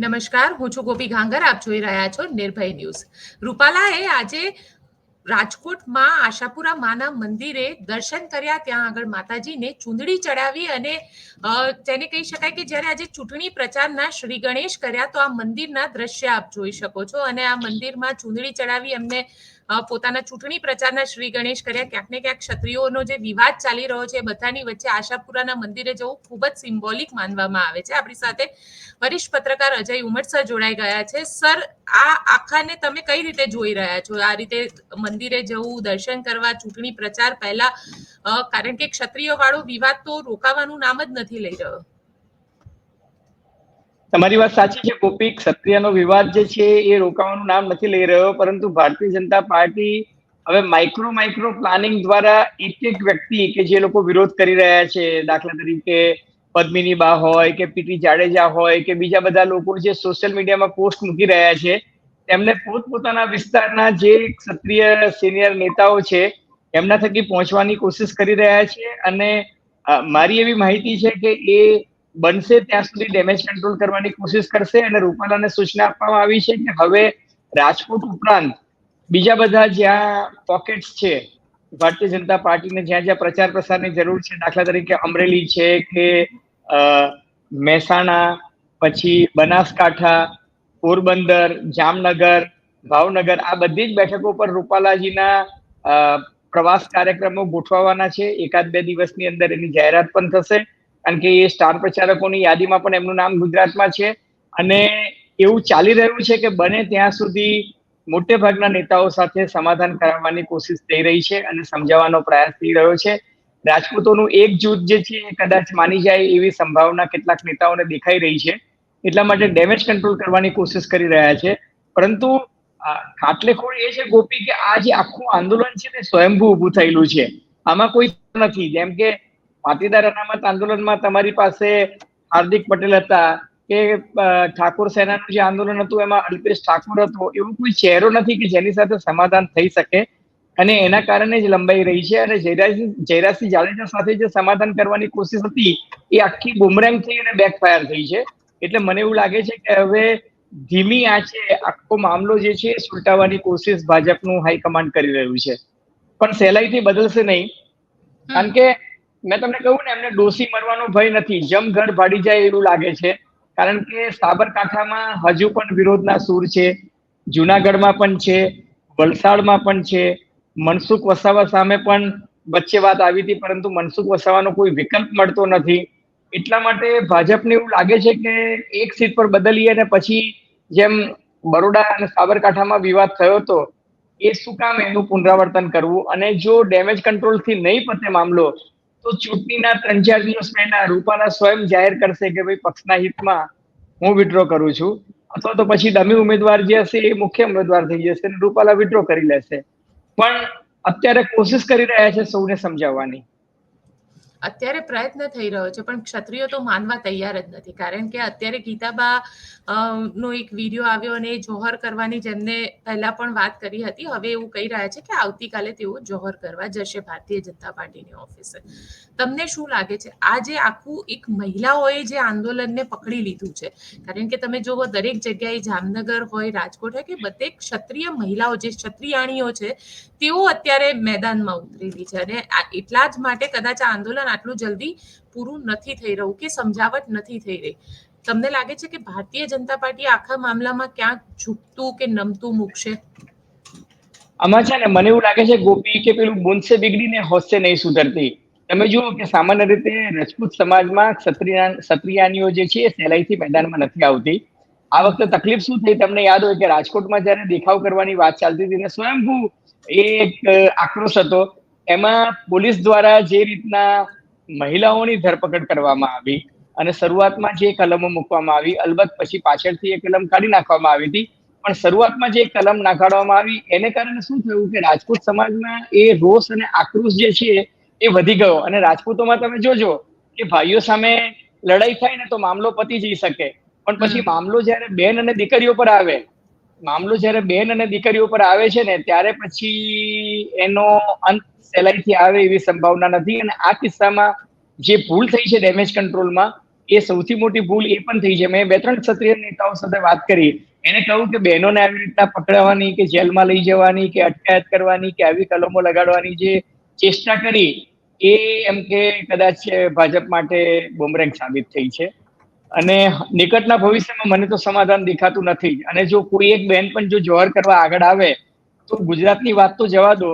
નમસ્કાર, હું છું ગોપી ઘાંગર, આપ જોઈ રહ્યા છો નિર્ભય ન્યૂઝ. રૂપાલાએ આજે રાજકોટમાં આશાપુરા માના મંદિરે દર્શન કર્યા, ત્યાં આગળ માતાજીને ચૂંદડી ચડાવી અને તેને કહી શકાય કે જ્યારે આજે ચૂંટણી પ્રચારના શ્રી ગણેશ કર્યા, તો આ મંદિરના દ્રશ્ય આપ જોઈ શકો છો અને આ મંદિરમાં ચૂંદડી ચડાવી એમને પોતાના ચૂંટણી પ્રચારના શ્રી ગણેશ કર્યા. ક્યાંક ને ક્યાંક ક્ષત્રિયોનો જે વિવાદ ચાલી રહ્યો છે બધાની વચ્ચે આશાપુરાના મંદિરે જવું ખૂબ જ સિમ્બોલિક માનવામાં આવે છે. આપણી સાથે વરિષ્ઠ પત્રકાર અજય ઉમરસર જોડાઈ ગયા છે. સર આ આખાને તમે કઈ રીતે જોઈ રહ્યા છો? આ રીતે મંદિરે જવું, દર્શન કરવા, ચૂંટણી પ્રચાર પહેલા કારણ કે ક્ષત્રિય વાળો વિવાદ તો રોકાવાનું નામ જ નથી લઈ રહ્યો. તમારી વાત સાચી છે, ગોપી. ક્ષત્રિયનો વિવાદ જે છે, એ રોકાવાનું નામ નથી લઈ રહ્યો, પરંતુ ભારતીય જનતા પાર્ટી હવે માઇક્રો માઇક્રો પ્લાનિંગ દ્વારા એક એક વ્યક્તિ કે જે લોકો વિરોધ કરી રહ્યા છે, દાખલા તરીકે પદ્મિની બા હોય કે પીટી જાડેજા હોય કે બીજા બધા લોકો જે સોશિયલ મીડિયામાં પોસ્ટ મૂકી રહ્યા છે, તેમને પોતપોતાના વિસ્તારના જે ક્ષત્રિય સિનિયર નેતાઓ છે, એમના થકી પહોંચવાની કોશિશ કરી રહ્યા છે. અને મારી એવી માહિતી છે કે એ બનશે ત્યાં સુધી ડેમેજ કંટ્રોલ કરવાની કોશિશ કરશે અને રૂપાલાને સૂચના આપવામાં આવી છે કે હવે રાજકોટ ઉપરાંત બીજા બધા જ્યાં પોકેટ્સ છે, ભારતીય જનતા પાર્ટીને જ્યાં જ્યાં પ્રચાર પ્રસારની જરૂર છે, દાખલા તરીકે અમરેલી છે કે મહેસાણા, પછી બનાસકાંઠા, પોરબંદર, જામનગર, ભાવનગર, આ બધી જ બેઠકો પર રૂપાલાજીના પ્રવાસ કાર્યક્રમો ગોઠવવાના છે. એકાદ બે દિવસની અંદર એની જાહેરાત પણ થશે. કારણ કે એ સ્ટાર પ્રચારકોની યાદીમાં પણ એમનું નામ ગુજરાતમાં છે. અને એવું ચાલી રહ્યું છે કે બને ત્યાં સુધી મોટે ભાગના નેતાઓ સાથે સમાધાન કરાવવાની કોશિશ થઈ રહી છે અને સમજાવવાનો પ્રયાસ થઈ રહ્યો છે. રાજપૂતોનું એક જૂથ જે છે એ કદાચ માની જાય એવી સંભાવના કેટલાક નેતાઓને દેખાઈ રહી છે. એટલા માટે ડેમેજ કંટ્રોલ કરવાની કોશિશ કરી રહ્યા છે. પરંતુ, આ ખાટલેખોડ એ છે ગોપી કે આ જે આખું આંદોલન છે તે સ્વયંભૂ ઊભું થયેલું છે. આમાં કોઈ નથી. જેમ કે પાટીદાર અનામત આંદોલનમાં તમારી પાસે હાર્દિક પટેલ હતા કે ઠાકોર સેનાનું જે આંદોલન હતું એમાં અલ્પેશ ઠાકોર હતો એવો કોઈ ચહેરો નથી કે જેની સાથે સમાધાન થઈ શકે. અને એના કારણે જ લંબાઈ રહી છે અને જયરાજસિંહ જયરાજસિંહ જાડેજા સાથે જે સમાધાન કરવાની કોશિશ હતી એ આખી બુમરેંગ થઈ અને બેકફાયર થઈ છે. એટલે મને એવું લાગે છે કે હવે ધીમી આંચે આખો મામલો જે છે સુલટાવવાની કોશિશ ભાજપનું હાઈકમાન્ડ કરી રહ્યું છે. પણ સહેલાઈથી બદલશે નહીં. કારણ કે મેં તમને કહ્યું ને, એમને ડોસી મરવાનો ભય નથી. જમ ઘર ભાડી જાય એવું લાગે છે. કારણ કે સાબરકાંઠામાં હજુ પણ વિરોધના સૂર છે. જુનાગઢમાં પણ છે. વલસાડમાં પણ છે. મનસુખ વસાવા સામે પણ વચ્ચે વાત આવી હતી, પરંતુ મનસુખ વસાવાનો કોઈ વિકલ્પ મળતો નથી. એટલા માટે ભાજપને એવું લાગે છે કે એક સીટ પર બદલીએ અને પછી જેમ બરોડા અને સાબરકાંઠામાં વિવાદ થયો હતો, એ શું કામ એનું પુનરાવર્તન કરવું? અને જો ડેમેજ કંટ્રોલથી નહીં પતે મામલો તો ચૂંટણીના ત્રણ ચાર દિવસ પહેલા રૂપાલા સ્વયં જાહેર કરશે કે ભાઈ પક્ષના હિતમાં હું વિડ્રો કરું છું. અથવા તો પછી ડમી ઉમેદવાર જે હશે એ મુખ્ય ઉમેદવાર થઈ જશે અને રૂપાલા વિડ્રો કરી લેશે. પણ અત્યારે કોશિશ કરી રહ્યા છે સૌને સમજાવવાની. અત્યારે પ્રયત્ન થઈ રહ્યો છે, પણ ક્ષત્રિયો તો માનવા તૈયાર જ નથી. કારણ કે અત્યારે ગીતાબા નો એક વીડિયો આવ્યો અને જોહર કરવાની જેમને પહેલા પણ વાત કરી હતી, હવે એવું કહી રહ્યા છે કે આવતીકાલે તેઓ જોહર કરવા જશે ભારતીય જનતા પાર્ટીની ઓફિસે તમને શું લાગે છે? આ જે આખું એક મહિલાઓએ જે આંદોલનને પકડી લીધું છે, કારણ કે તમે જોવો દરેક જગ્યાએ જામનગર હોય, રાજકોટ હોય કે બધે ક્ષત્રિય મહિલાઓ જે ક્ષત્રિયાણીઓ છે, તેઓ અત્યારે મેદાનમાં ઉતરેલી છે અને એટલા જ માટે કદાચ આ આંદોલન આટલું જલ્દી પૂરું નથી થઈ રહ્યું કે સમજાવટ નથી થઈ રહી. તમને લાગે છે કે ભારતીય જનતા પાર્ટી આખા મામલામાં ક્યાંક ઝૂકતું કે નમતું મૂકશે? આમાં છે ને, મને એવું લાગે છે, ગોપી, કે પેલું બુનસે બિગડીને હોસ્સે નહીં સુધરતી. તમે જુઓ કે સામાન્ય રીતે રાજપૂત સમાજમાં ક્ષત્રિય ક્ષત્રિયાનીઓ જે છે એ સહેલાઈથી મેદાનમાં નથી આવતી. આ વખતે તકલીફ શું થઈ તમને યાદ હોય કે રાજકોટમાં જ્યારે દેખાવ કરવાની વાત ચાલતી હતી ને સ્વયંભૂ એક આક્રોશ હતો. એમાં પોલીસ દ્વારા જે રીતના મહિલાઓની ધરપકડ કરવામાં આવી અને શરૂઆતમાં જે કલમો મૂકવામાં આવી, અલબત્ત પછી પાછળથી એ કલમ કાઢી નાખવામાં આવી હતી. પણ શરૂઆતમાં જે કલમ નાખાડવામાં આવી, એને કારણે શું થયું કે રાજપૂત સમાજમાં એ રોષ અને આક્રોશ જે છે એ વધી ગયો. અને રાજપૂતોમાં તમે જોજો કે ભાઈઓ સામે લડાઈ થાય ને તો મામલો પતી જઈ શકે. પણ પછી મામલો જ્યારે બેન અને દીકરીઓ પર આવે મામલો જ્યારે બેન અને દીકરીઓ પર આવે છે ને ત્યારે પછી એનો અંત સહેલાઈથી આવે એવી સંભાવના નથી. અને આ કિસ્સામાં જે ભૂલ થઈ છે ડેમેજ કંટ્રોલમાં એ સૌથી મોટી ભૂલ એ પણ થઈ છે. મેં બે ત્રણ ક્ષત્રિય નેતાઓ સાથે વાત કરી. એને કહ્યું કે બહેનોને આવી રીતના પકડાવવાની કે જેલમાં લઈ જવાની કે અટકાયત કરવાની કે આવી કલમો લગાડવાની જે ચેષ્ટા કરી એ એમ કે કદાચ ભાજપ માટે બુમરેંગ સાબિત થઈ છે. અને નિકટના ભવિષ્યમાં મને તો સમાધાન દેખાતું નથી. અને જો કોઈ એક બેન પણ જો જોહર કરવા આગળ આવે, તો ગુજરાતની વાત તો જવા દો.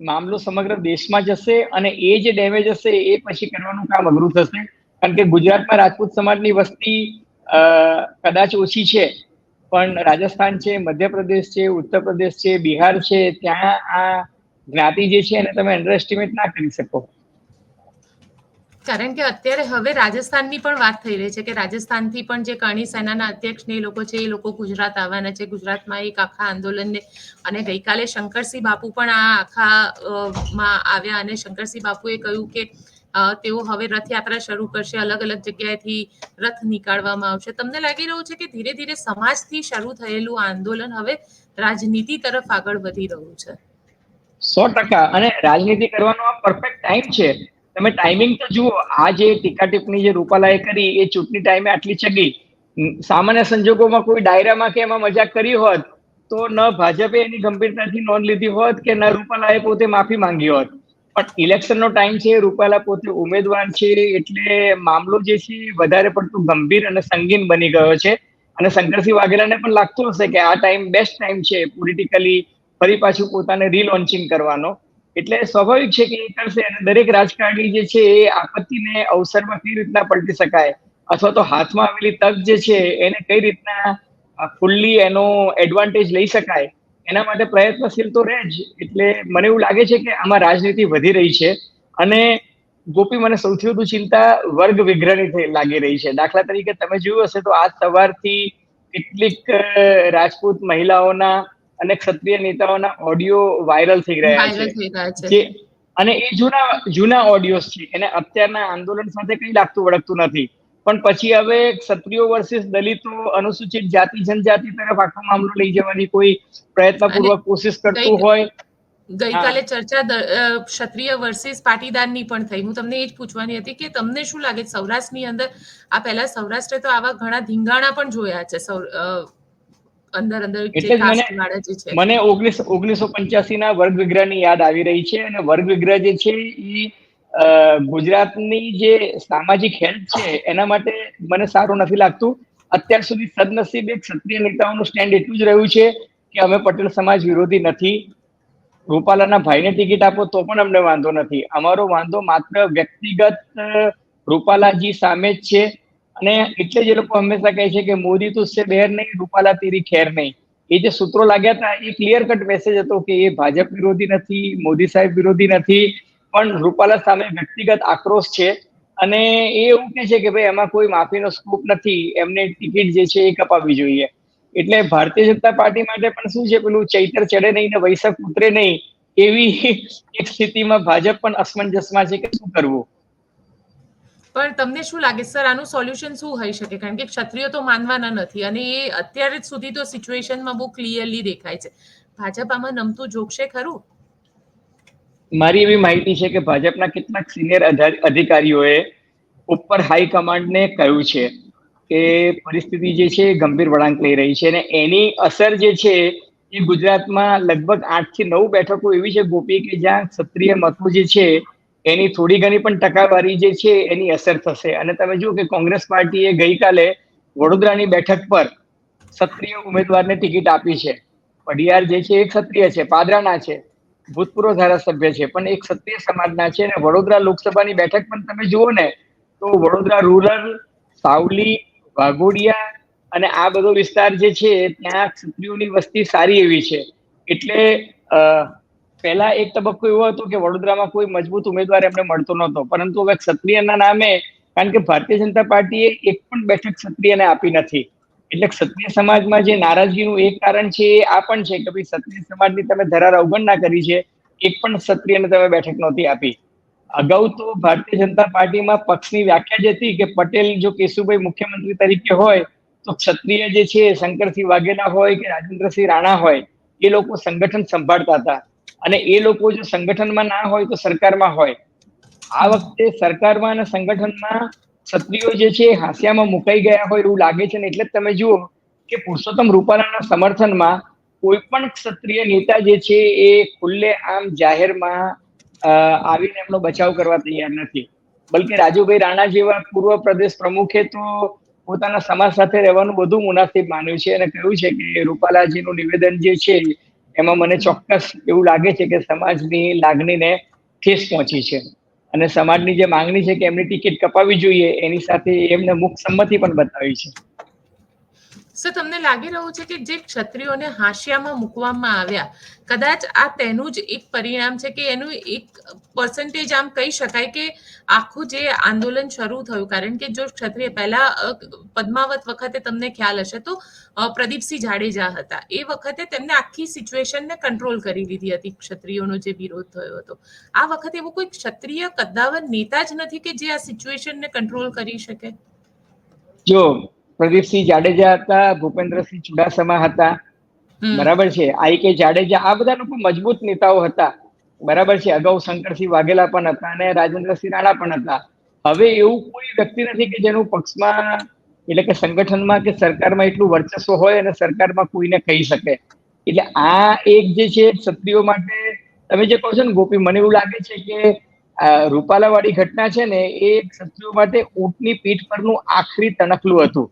મામલો સમગ્ર દેશમાં જશે અને એ જે ડેમેજ હશે એ પછી કરવાનું કામ અઘરું થશે. કારણ કે ગુજરાતમાં રાજપૂત સમાજની વસ્તી કદાચ ઓછી છે. પણ રાજસ્થાન છે, મધ્યપ્રદેશ છે ઉત્તર પ્રદેશ છે, બિહાર છે, ત્યાં આ જ્ઞાતિ જે છે એને તમે અંડર ના કરી શકો. કારણ કે અત્યારે હવે રાજસ્થાનની પણ વાત થઈ રહી છે કે રાજસ્થાનથી પણ જે કરણી સેનાના અધ્યક્ષ ને એ લોકો છે, એ લોકો ગુજરાત આવવાના છે. ગુજરાતમાં એક આખા આંદોલનને અને ગઈકાલે શંકરસિંહ બાપુ પણ આ આખા માં આવ્યા અને શંકરસિંહ બાપુએ કહ્યું કે તેઓ હવે રથયાત્રા શરૂ કરશે, અલગ અલગ જગ્યાએથી રથ નીકાળવામાં આવશે. તમને લાગી રહ્યું છે કે ધીરે ધીરે સમાજથી શરૂ થયેલું આંદોલન હવે રાજનીતિ તરફ આગળ વધી રહ્યું છે? સો ટકા. અને રાજનીતિ કરવાનો આ પરફેક્ટ ટાઈમ છે. તમે ટાઈમિંગ તો જુઓ, આ જે ટીકા ટિપ્પણી જે રૂપાલાએ કરી, એ ચૂંટણી ટાઈમે આટલી ચગી. સામાન્ય સંજોગોમાં કોઈ ડાયરામાં કે એમાં મજાક કરી હોત, તો ન ભાજપે એની ગંભીરતાથી નોંધ લીધી હોત કે ન રૂપાલાએ પોતે માફી માંગી હોત. પણ ઇલેક્શનનો ટાઈમ છે, રૂપાલા પોતે ઉમેદવાર છે, એટલે મામલો જે છે વધારે પડતું ગંભીર અને સંગીન બની ગયો છે. અને શંકરસિંહ વાઘેલાને પણ લાગતું હશે કે આ ટાઈમ બેસ્ટ ટાઈમ છે પોલિટિકલી ફરી પાછું પોતાને રીલોન્ચિંગ કરવાનો. એટલે સ્વાભાવિક છે કે એ કરશે અને દરેક રાજકારણી જે છે એ આપત્તિને અવસરમાં કઈ રીતના પલટી શકાય? અથવા તો હાથમાં આવેલી તક જે છે એને કઈ રીતના ફૂલ્લી એનો એડવાન્ટેજ લઈ શકાય? એના માટે પ્રયત્નશીલ તો રહે જ. એટલે મને એવું લાગે છે કે આમાં રાજનીતિ વધી રહી છે અને ગોપી, મને સૌથી વધુ ચિંતા વર્ગ વિગ્રહની લાગી રહી છે. દાખલા તરીકે તમે જોયું હશે તો આજ સવારથી કેટલીક રાજપૂત મહિલાઓના અને ક્ષત્રિય નેતાઓના ઓડિયો વાયરલ થઈ રહ્યા છે. જે અને એ જૂના જૂના ઓડિયોસ છે. એને અત્યારના આંદોલન સાથે કઈ લાગતું વળગતું નથી. પણ પછી હવે ક્ષત્રિયો વર્સિસ દલિતો અનુસૂચિત જાતિ જનજાતિ તરફ આખો મામલો લઈ જવાની કોઈ પ્રયત્નપૂર્વક કોશિશ કરતું હોય. ગઈકાલે ચર્ચા ક્ષત્રિય વર્સિસ પાટીદારની પણ થઈ. હું તમને એ જ પૂછવાની હતી કે તમને શું લાગે સૌરાષ્ટ્રની અંદર આ પહેલા સૌરાષ્ટ્રે તો આવા ઘણા ધીંગાણા પણ જોયા છે. અંદર અંદર જે જ મને- જે છે. મને ના વર્ગ વિગ્રહની યાદ આવી રહી છે અને વર્ગ વિગ્રહ જે છે એ ગુજરાતની જે સામાજિક હેલ્થ છે એના માટે મને સારું નથી લાગતું. અત્યાર સુધી સદનસીબે ક્ષત્રિય નેતાઓનું સ્ટેન્ડ એટલું જ રહ્યું છે કે અમે પટેલ સમાજ વિરોધી નથી. રૂપાલાના ભાઈને ટિકિટ આપો તો પણ અમને વાંધો નથી. અમારો વાંધો માત્ર વ્યક્તિગત રૂપાલાજી સામે જ છે. અને એટલે જ લોકો હંમેશા કહે છે કે મોદી તુસ્સે બેર નહીં, રૂપાલા તીરી ખેર નહીં. એ જે સૂત્રો લાગ્યા હતા, એ ક્લિયર કટ મેસેજ હતો કે એ ભાજપ વિરોધી નથી, મોદી સાહેબ વિરોધી નથી, પણ રૂપાલા સામે વ્યક્તિગત આક્રોશ છે. અને એ એવું કહે છે કે ભાઈ, એમાં કોઈ માફીનો સ્કોપ નથી, એમને ટિકિટ જે છે એ કપાવવી જોઈએ. એટલે ભારતીય જનતા પાર્ટી માટે પણ શું છે પેલું, ચૈતર ચડે નહીં ને વૈશાખ ઉતરે નહીં, એવી એક સ્થિતિમાં ભાજપ પણ અસમંજસમાં છે કે શું કરવું? પણ તમને શું લાગે? સર, આનું સોલ્યુશન શું હોઈ શકે? કારણ કે ક્ષત્રિયો તો માનવાના નથી અને એ અત્યારે સુધી તો સિચ્યુએશનમાં બહુ ક્લિયરલી દેખાય છે. ભાજપ આમાં નમતું જોગશે ખરું? મારી એવી માહિતી છે કે ભાજપના કેટલાક સિનિયર અધિકારીઓએ ઉપર હાઈકમાન્ડને કહ્યું છે કે પરિસ્થિતિ જે છે ગંભીર વળાંક લઈ રહી છે અને એની અસર જે છે એ ગુજરાતમાં લગભગ આઠથી નવ બેઠકો એવી છે ગોપી કે જ્યાં ક્ષત્રિય મતો જે છે એની થોડી ઘણી પણ ટકાવારી જે છે એની અસર થશે. અને તમે જુઓ કે કોંગ્રેસ પાર્ટીએ ગઈકાલે વડોદરાની બેઠક પર ક્ષત્રિય ઉમેદવારને ટિકિટ આપી છે. પઢિયાર જે છે એ ક્ષત્રિય છે, પાદરાના છે, ભૂતપૂર્વ ધારાસભ્ય છે, પણ એક ક્ષત્રિય સમાજના છે અને વડોદરા લોકસભાની બેઠક પણ તમે જુઓ ને, તો વડોદરા રૂરલ, સાવલી, વાઘોડિયા અને આ બધો વિસ્તાર જે છે, ત્યાં ક્ષત્રિયોની વસ્તી સારી એવી છે. એટલે પહેલા એક તબક્કો એવો હતો કે વડોદરામાં કોઈ મજબૂત ઉમેદવાર એમને મળતો નહોતો. પરંતુ હવે ક્ષત્રિયના નામે કારણ કે ભારતીય જનતા પાર્ટીએ એક પણ બેઠક ક્ષત્રિયને આપી નથી. એટલે ક્ષત્રિય સમાજમાં જે નારાજગીનું એક કારણ છે એ આ પણ છે કે ભાઈ ક્ષત્રિય સમાજની તમે ધરાર અવગણના કરી છે, એક પણ ક્ષત્રિયને તમે બેઠક નહોતી આપી. અગાઉ તો ભારતીય જનતા પાર્ટીમાં પક્ષની વ્યાખ્યા જ હતી કે પટેલ જો કેશુભાઈ મુખ્યમંત્રી તરીકે હોય, તો ક્ષત્રિય જે છે, શંકરસિંહ વાઘેલા હોય કે રાજેન્દ્રસિંહ રાણા હોય, એ લોકો સંગઠન સંભાળતા હતા. અને એ લોકો જો સંગઠનમાં ના હોય તો સરકારમાં હોય. આ વખતે સરકારમાં અને સંગઠનમાં ક્ષત્રિયો જે છે હાંસિયામાં મુકાઈ ગયા હોય એવું લાગે છે ને એટલે જ તમે જુઓ કે પુરુષોત્તમ રૂપાલાના સમર્થનમાં કોઈ પણ ક્ષત્રિય નેતા જે છે એ ખુલ્લે આમ જાહેરમાં આવીને એમનો બચાવ કરવા તૈયાર નથી. બલકે રાજુભાઈ રાણા જેવા પૂર્વ પ્રદેશ પ્રમુખે તો પોતાના સમાજ સાથે રહેવાનું બધું મુનાસિબ માન્યું છે અને કહ્યું છે કે રૂપાલાજીનું નિવેદન જે છે એમાં મને ચોક્કસ એવું લાગે છે કે સમાજની લાગણીને ઠેસ પહોંચી છે. અને સમાજની જે માંગણી છે કે એમની ટિકિટ કપાવવી જોઈએ, એની સાથે એમને મુખ સંમતિ પણ બતાવી છે. સર તમને લાગી રહ્યું છે કે જે ક્ષત્રિયોને હાંસિયામાં મૂકવામાં આવ્યા, કદાચ આ તેનું જ એક પરિણામ છે કે એનું એક પર્સન્ટેજ આમ કહી શકાય કે આખું જે આંદોલન શરૂ થયું. કારણ કે જો ક્ષત્રિય પહેલા પદ્માવત વખતે તમને ખ્યાલ હશે તો પ્રદીપસિંહ જાડેજા હતા. એ વખતે તેમને આખી સિચ્યુએશનને કંટ્રોલ કરી લીધી હતી ક્ષત્રિયોનો જે વિરોધ થયો હતો. આ વખતે એવો કોઈ ક્ષત્રિય કદ્દાવર નેતા જ નથી કે જે આ સિચ્યુએશનને કંટ્રોલ કરી શકે? જો પ્રદીપસિંહ જાડેજા હતા ભૂપેન્દ્રસિંહ ચુડાસમા હતા. બરાબર છે. આઈ કે જાડેજા આ બધા લોકો મજબૂત નેતાઓ હતા. બરાબર છે. અગાઉ શંકરસિંહ વાઘેલા પણ હતા અને રાજેન્દ્રસિંહ રાણા પણ હતા. હવે એવું કોઈ વ્યક્તિ નથી કે જેનું પક્ષમાં એટલે કે સંગઠનમાં કે સરકારમાં એટલું વર્ચસ્વ હોય અને સરકારમાં કોઈને કહી શકે. એટલે આ એક જે છે ક્ષત્રિયો માટે તમે જે કહો છો ને ગોપી મને એવું લાગે છે કે રૂપાલાવાળી ઘટના છે ને એ ક્ષત્રિયો માટે ઊંટની પીઠ પરનું આખરી તણખલું હતું.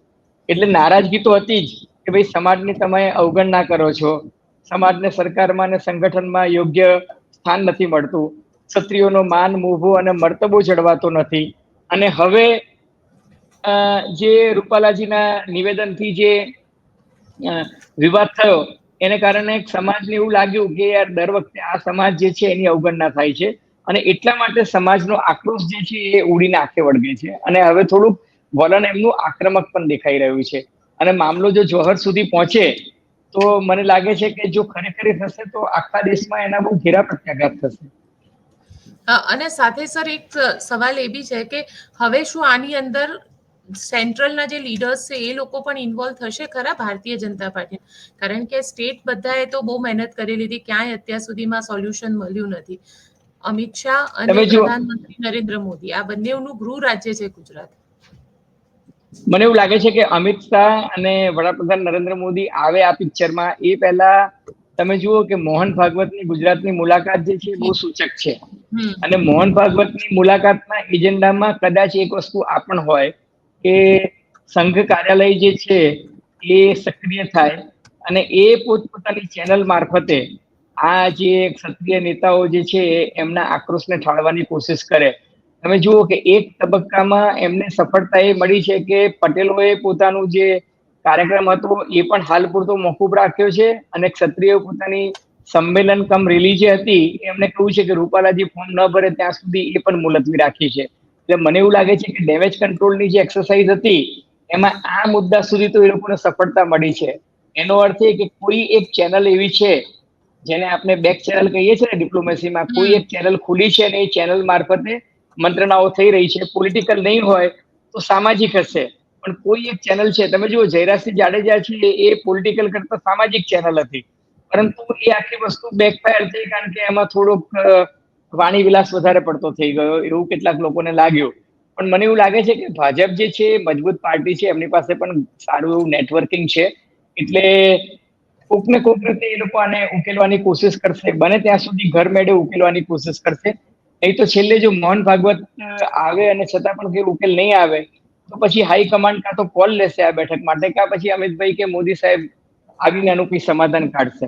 એટલે નારાજગી તો હતી જ કે ભાઈ સમાજની તમે અવગણના કરો છો. સમાજને સરકારમાં અને સંગઠનમાં યોગ્ય સ્થાન નથી મળતું. ક્ષત્રિયોનો માન, મોભો અને મર્તબો જળવાતો નથી. અને હવે જે રૂપાલાજીના નિવેદનથી જે વિવાદ થયો, એને કારણે સમાજને એવું લાગ્યું કે યાર દર વખતે આ સમાજ જે છે એની અવગણના થાય છે. અને એટલા માટે સમાજનો આક્રોશ જે છે એ ઉડીને આંખે વળગે છે. અને હવે થોડુંક વલણ એમનું આક્રમક પણ દેખાઈ રહ્યું છે. અને મામલો જો જોહર સુધી પહોંચે તો મને લાગે છે કે જો ખરેખર થશે તો આખા દેશમાં એના બહુ ઘેરા પ્રત્યાઘાત થશે. અને સાથે સર એક સવાલ એ બી છે કે હવે શું આની અંદર સેન્ટ્રલના જે લીડર્સ છે એ લોકો પણ ઇન્વોલ્વ થશે ખરા ભારતીય જનતા પાર્ટી? કારણ કે સ્ટેટ બધાએ તો બહુ મહેનત કરી લીધી ક્યાંય અત્યાર સુધીમાં સોલ્યુશન મળ્યું નથી. અમિત શાહ અને પ્રધાનમંત્રી નરેન્દ્ર મોદી આ બંનેનું ગૃહ રાજ્ય છે ગુજરાત. મને એવું લાગે છે કે અમિત શાહ અને વડાપ્રધાન નરેન્દ્ર મોદી આવે આ પિક્ચરમાં એ પહેલા તમે જુઓ કે મોહન ભાગવતની ગુજરાતની મુલાકાત જે છે બહુ સૂચક છે. અને મોહન ભાગવતની મુલાકાતના એજન્ડામાં કદાચ એક વસ્તુ આ પણ હોય કે સંઘ કાર્યાલય જે છે એ સક્રિય થાય અને એ પોતપોતાની ચેનલ મારફતે આ જે ક્ષત્રિય નેતાઓ જે છે એમના આક્રોશને ઠાળવાની કોશિશ કરે. તમે જુઓ કે એક તબક્કામાં એમને સફળતા એ મળી છે કે પટેલોએ પોતાનું જે કાર્યક્રમ હતો એ પણ હાલ પૂરતો મોકૂફ રાખ્યો છે અને ક્ષત્રિયો પોતાની સંમેલન કમ રેલી જે હતી એમને કહ્યું છે કે રૂપાલાજી ફોર્મ ન ભરે ત્યાં સુધી એ પણ મુલતવી રાખી છે. એટલે મને એવું લાગે છે કે ડેમેજ કંટ્રોલની જે એક્સરસાઇઝ હતી એમાં આ મુદ્દા સુધી તો એ લોકોને સફળતા મળી છે. એનો અર્થ એ કે કોઈ એક ચેનલ એવી છે જેને આપણે બેક ચેનલ કહીએ છીએ ને ડિપ્લોમેસીમાં કોઈ એક ચેનલ ખુલી છે અને એ ચેનલ મારફતે મંત્રણાઓ થઈ રહી છે પોલિટિકલ નહીં હોય તો સામાજિક હશે. પણ કોઈ એક ચેનલ છે, તમે જુઓ જયરાજસિંહ જાડેજા છે, એ પોલિટિકલ કરતા સામાજિક ચેનલ હતી. પરંતુ એ આખી વસ્તુ બેકફાયર થઈ કારણ કે એમાં થોડોક વાણી વિલાસ વધારે પડતો થઈ ગયો, એવું કેટલાક લોકોને લાગ્યું. પણ મને એવું લાગે છે કે ભાજપ જે છે, મજબૂત પાર્ટી છે, એમની પાસે પણ સારું એવું નેટવર્કિંગ છે. એટલે કોક ને કોક રીતે એ લોકો આને ઉકેલવાની કોશિશ કરશે. બને ત્યાં સુધી ઘર મેળે ઉકેલવાની કોશિશ કરશે. નહીં તો છેલ્લે જો મોહન ભાગવત આવે અને છતાં પણ કોઈ ઉકેલ નહીં આવે તો પછી હાઈ કમાન્ડ કાં તો કોલ લેશે આ બેઠક માટે કાં પછી અમિતભાઈ કે મોદી સાહેબ આવીને આનું કોઈ સમાધાન કાઢશે?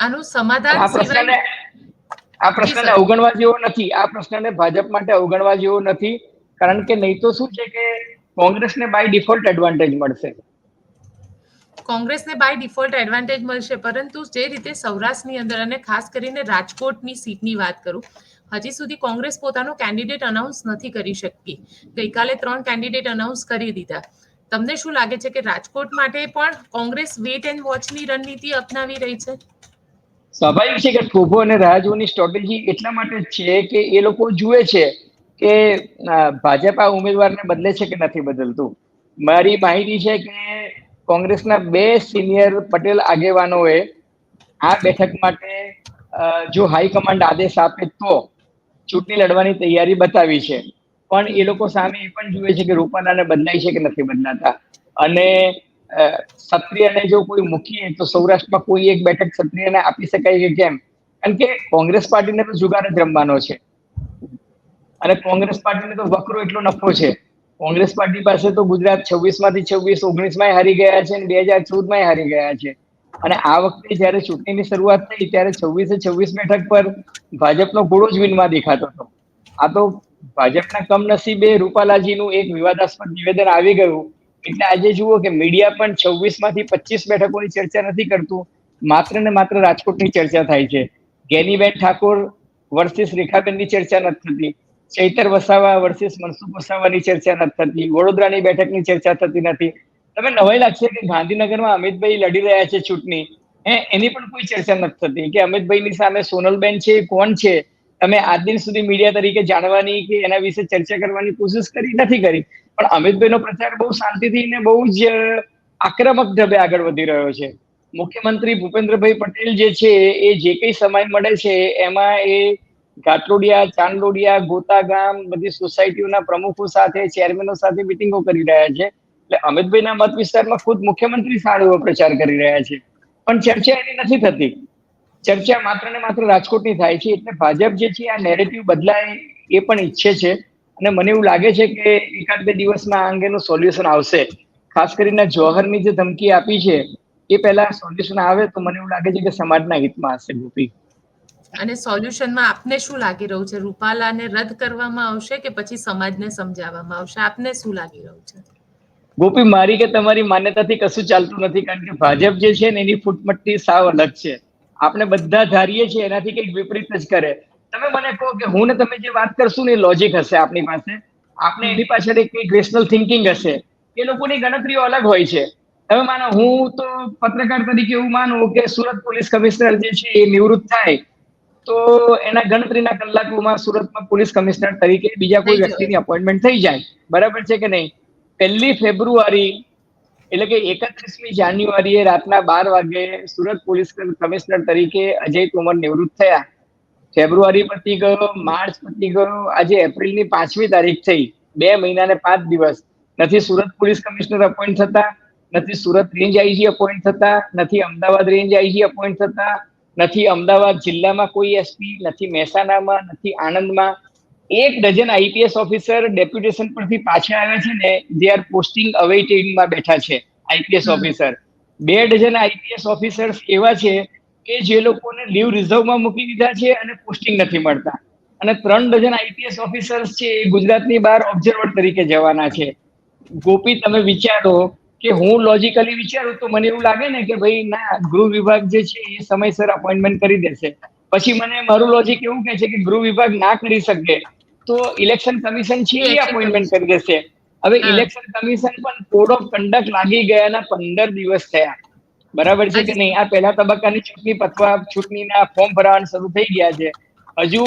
આનું સમાધાન આ પ્રશ્નને આ પ્રશ્નને અવગણવા જેવો નથી આ પ્રશ્નને ભાજપ માટે અવગણવા જેવો નથી કારણ કે નહીં તો શું છે કે કોંગ્રેસને બાય ડિફોલ્ટ એડવાન્ટેજ મળશે. કોંગ્રેસને બાય ડિફોલ્ટ એડવાન્ટેજ મળશે. પરંતુ જે રીતે સૌરાષ્ટ્રની અંદર અને ખાસ કરીને રાજકોટની સીટની વાત કરું, હજી સુધી કોંગ્રેસ પોતાનો કેન્ડિડેટ અનાઉન્સ નથી કરી શકતી ગઈકાલે ત્રણ કેન્ડિડેટ અનાઉન્સ કરી દીધા. તમને શું લાગે છે કે રાજકોટ માટે પણ કોંગ્રેસ વેટ એન્ડ વોચની રણનીતિ અપનાવી રહી છે? સ્વાભાવિક છે કે થોભો અને રાહ સ્ટ્રેટેજી એટલા માટે છે કે એ લોકો જુએ છે કે ભાજપ આ ઉમેદવારને બદલે છે કે નથી બદલતું. મારી માહિતી છે કે કોંગ્રેસના બે સિનિયર પટેલ આગેવાનોએ આ બેઠક માટે જો હાઈકમાન્ડ આદેશ આપે તો ચૂંટણી લડવાની તૈયારી બતાવી છે. પણ એ લોકો સામે એ પણ જુએ છે કે રૂપાલાને બદલાય છે કે નથી બદલાતા. અને ક્ષત્રિયને જો કોઈ મૂકીએ તો સૌરાષ્ટ્રમાં કોઈ એક બેઠક ક્ષત્રિયને આપી શકાય કે કેમ? કારણ કે કોંગ્રેસ પાર્ટીને તો જુગાર જ રમવાનો છે. અને કોંગ્રેસ પાર્ટીને તો વકરો એટલો નફો છે. કોંગ્રેસ પાર્ટી પાસે તો ગુજરાત છવ્વીસમાંથી છવ્વીસ ઓગણીસમાં હારી ગયા છે અને બે હજાર ચૌદમાં હારી ગયા છે. અને આ વખતે જયારે ચૂંટણીની શરૂઆત થઈ ત્યારે છવ્વીસે છવ્વીસ બેઠક પર ભાજપનો ઘોડો જ વિનમાં દેખાતો હતો. આ તો ભાજપના કમનસીબે રૂપાલાજીનું એક વિવાદાસ્પદ નિવેદન આવી ગયું. એટલે આજે જુઓ કે મીડિયા પણ છવ્વીસમાંથી પચીસ બેઠકોની ચર્ચા નથી કરતું. માત્ર ને માત્ર રાજકોટની ચર્ચા થાય છે. ગેનીબેન ઠાકોર વર્સિસ રેખાબેનની ચર્ચા નથી થતી. ચૈતર વસાવા વર્સિસ મનસુખ વસાવાની ચર્ચા નથી થતી, વડોદરાની બેઠકની ચર્ચા થતી નથી. તમે નવાઈ લાગશે કે ગાંધીનગરમાં અમિતભાઈ લડી રહ્યા છે ચૂંટણી? હે, એની પણ કોઈ ચર્ચા નથી થતી. કે અમિતભાઈની સામે સોનલબેન છે, એ કોણ છે? તમે આજ દિન સુધી મીડિયા તરીકે જાણવાની કે એના વિશે ચર્ચા કરવાની કોશિશ કરી નથી કરી. પણ અમિતભાઈનો પ્રચાર બહુ શાંતિથી ને બહુ જ આક્રમક ઢબે આગળ વધી રહ્યો છે. મુખ્યમંત્રી ભૂપેન્દ્રભાઈ પટેલ જે છે, એ જે કઈ સમય મળે છે, એમાં એ ઘાટલોડિયા ચાંદલોડિયા ગોતા બધી સોસાયટીઓના પ્રમુખો સાથે, ચેરમેનો સાથે મિટિંગો કરી રહ્યા છે. એટલે અમિતભાઈના મત વિસ્તારમાં ખુદ મુખ્યમંત્રી એવો પ્રચાર કરી રહ્યા છે. પણ ચર્ચા એની નથી થતી. ચર્ચા માત્ર ને માત્ર રાજકોટની થાય છે. એટલે ભાજપ જે છે, આ નેરેટિવ બદલાય એ પણ ઈચ્છે છે. અને મને એવું લાગે છે કે એકાદ બે દિવસમાં આ અંગેનું સોલ્યુશન આવશે. ખાસ કરીને જોહરની જે ધમકી આપી છે, એ પહેલા સોલ્યુશન આવે તો મને એવું લાગે છે કે સમાજના હિતમાં હશે ગોપી. અને સોલ્યુશનમાં આપને શું લાગી રહ્યું છે? રૂપાલાને રદ કરવામાં આવશે કે પછી સમાજને સમજાવવામાં આવશે? આપને શું લાગી રહ્યું છે? ગોપી, મારી કે તમારી માન્યતાથી કશું ચાલતું નથી, કારણ કે ભાજપ જે છે ને, એની ફૂટમટ્ટી સાવ અલગ છે. આપણે બધા ધારીએ છીએ, એનાથી કંઈક વિપરીત જ કરે. તમે મને કહો કે હું ને તમે જે વાત કરશું ને, એ લોજિક હશે આપણી પાસે. આપણે એની પાછળ એક કંઈક રેશનલ થિંકિંગ હશે. એ લોકોની ગણતરીઓ અલગ હોય છે. તમે માનો, હું તો પત્રકાર તરીકે એવું માનું કે સુરત પોલીસ કમિશનર જે છે, એ નિવૃત્ત થાય. તો એના ગણતરીના કલાકોમાં સુરતમાં પોલીસ કમિશનર તરીકે બીજા કોઈ વ્યક્તિની અપોઇન્ટમેન્ટ થઈ જાય. બરાબર છે કે નહીં? પહેલી ફેબ્રુઆરી એટલે કે એકત્રીસમી જાન્યુઆરીએ રાતના બાર વાગે સુરત પોલીસ કમિશનર તરીકે અજય તોમર નિવૃત્ત થયા. ફેબ્રુઆરી પતી ગયો માર્ચ પતી ગયો આજે એપ્રિલની પાંચમી તારીખ થઈ. બે મહિના ને પાંચ દિવસ. નથી સુરત પોલીસ કમિશનર અપોઇન્ટ થતા નથી સુરત રેન્જ આઈજી અપોઇન્ટ થતા નથી અમદાવાદ રેન્જ આઈજી અપોઇન્ટ થતા નથી અમદાવાદ જિલ્લામાં કોઈ એસપી નથી મહેસાણામાં નથી આણંદમાં. એક ડઝન આઈપીએસ ઓફિસર ડેપ્યુટેશન પરથી પાછા આવ્યા છે ને જે આર પોસ્ટિંગ અવેઇટેડમાં બેઠા છે આઈપીએસ ઓફિસર બે ડઝન આઈપીએસ ઓફિસર્સ એવા છે કે જે લોકોને લીવ રિઝર્વમાં મૂકી દીધા છે અને પોસ્ટિંગ નથી મળતા. અને ત્રણ ડઝન આઈપીએસ ઓફિસર્સ છે એ ગુજરાતની બહાર ઓબ્ઝર્વર તરીકે જવાના છે. ગોપી તમે વિચારો કે હું લોજિકલી વિચારું તો મને એવું લાગે ને કે ભાઈ ના ગૃહ વિભાગ જે છે એ સમયસર અપોઇન્ટમેન્ટ કરી દેશે. પછી મને મારું લોજિક એવું કહે છે કે ગૃહ વિભાગ ના કરી શકે તો ઇલેક્શન કમિશન છે એ અપોઇન્ટમેન્ટ કરી દેશે. હવે ઇલેક્શન કમિશન પણ કોડ ઓફ કન્ડક્ટ લાગી ગયાના પંદર દિવસ થયા. બરાબર છે કે. નહીં? આ પહેલા તબક્કાની ચૂંટણી પતવા ચૂંટણીના ફોર્મ ભરવાનું શરૂ થઈ ગયા છે. હજુ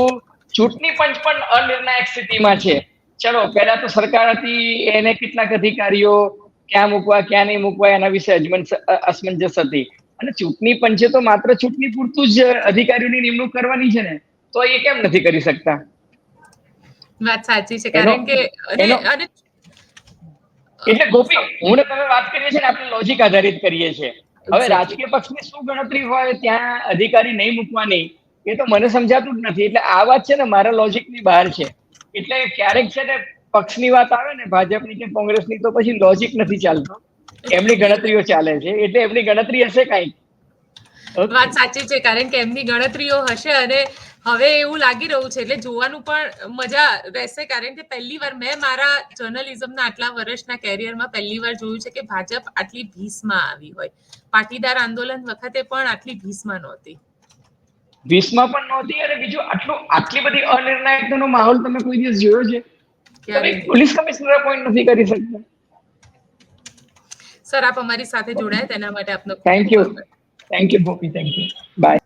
ચૂંટણી પંચ પણ અનિર્ણાયક સ્થિતિમાં છે. ચલો પહેલા તો સરકાર હતી એને કેટલાક અધિકારીઓ ક્યાં મૂકવા ક્યાં નહીં મૂકવા એના વિશે અસમંજસ હતી. અને ચૂંટણી પંચે તો માત્ર ચૂંટણી પૂરતું જ અધિકારીઓની નિમણૂક કરવાની છે ને તો એ કેમ નથી કરી શકતા? વાત સાચી છે કારણ કે અને એનો- અને એટલે ગોપી હું ને તમે વાત કરીએ છીએ ને આપણે લોજિક આધારિત કરીએ છીએ. હવે. રાજકીય પક્ષની શું ગણતરી હોય ત્યાં અધિકારી નહીં મૂકવાની એ તો મને સમજાતું જ નથી. એટલે આ વાત છે ને મારા લોજિકની બહાર છે. એટલે ક્યારેક છે ને પક્ષની વાત આવે ને ભાજપની કે કોંગ્રેસની તો પછી લોજિક નથી ચાલતો. એમની ગણતરીઓ ચાલે છે એટલે એમની ગણતરી હશે કાંઈક વાત સાચી છે કારણ કે એમની ગણતરીઓ હશે અને હવે એવું લાગી રહ્યું છે એટલે જોવાનું પણ મજા રહેશે કારણ કે પહેલી વાર મેં મારા જર્નલિઝમના આટલા વર્ષના કેરિયરમાં પહેલી વાર જોયું છે કે ભાજપ આટલી ભીસમાં આવી હોય. પાટીદાર આંદોલન વખતે પણ આટલી ભીસમાં નહોતી. ભીસમાં પણ નહોતી અને બીજું આટલું આટલી બધી અનિર્ણાયકતાનો માહોલ તમે કોઈ દિવસ જોયો છે? પોલીસ કમિશનર અપોઇન્ટ નથી કરી શકતા. સર આપ અમારી સાથે જોડાયા તેના માટે આપનો thank you thank you Gopi thank you bye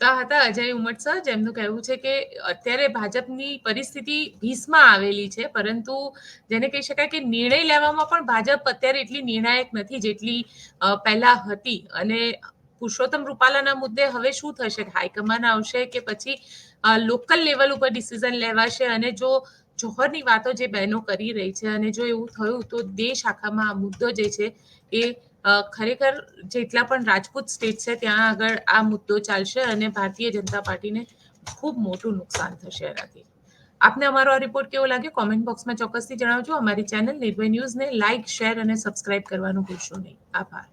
તો હતા અજય ઉમટ સર જેમનું કહેવું છે કે અત્યારે ભાજપની પરિસ્થિતિ ભીસમાં આવેલી છે પરંતુ જેને કહી શકાય કે નિર્ણય લેવામાં પણ ભાજપ અત્યારે એટલી નિર્ણાયક નથી જેટલી પહેલા હતી. અને પુરુષોત્તમ રૂપાલાના મુદ્દે હવે શું થશે? હાઈકમાન્ડ આવશે કે પછી લોકલ લેવલ ઉપર ડિસિઝન લેવાશે? અને જો જોહરની વાતો જે બહેનો કરી રહી છે અને જો એવું થયું તો દેશ આખામાં આ મુદ્દો જે છે એ ખરેખર જેટલા પણ રાજપૂત સ્ટેટ છે ત્યાં આગળ આ મુદ્દો ચાલશે અને ભારતીય જનતા પાર્ટીને ખૂબ મોટું નુકસાન થશે એનાથી. આપને અમારો આ રિપોર્ટ કેવો લાગ્યો? કોમેન્ટ બોક્સમાં ચોક્કસથી જણાવજો. અમારી ચેનલ નિર્ભય ન્યૂઝને લાઇક શેર અને સબસ્ક્રાઇબ કરવાનું ભૂલશો નહીં. આભાર.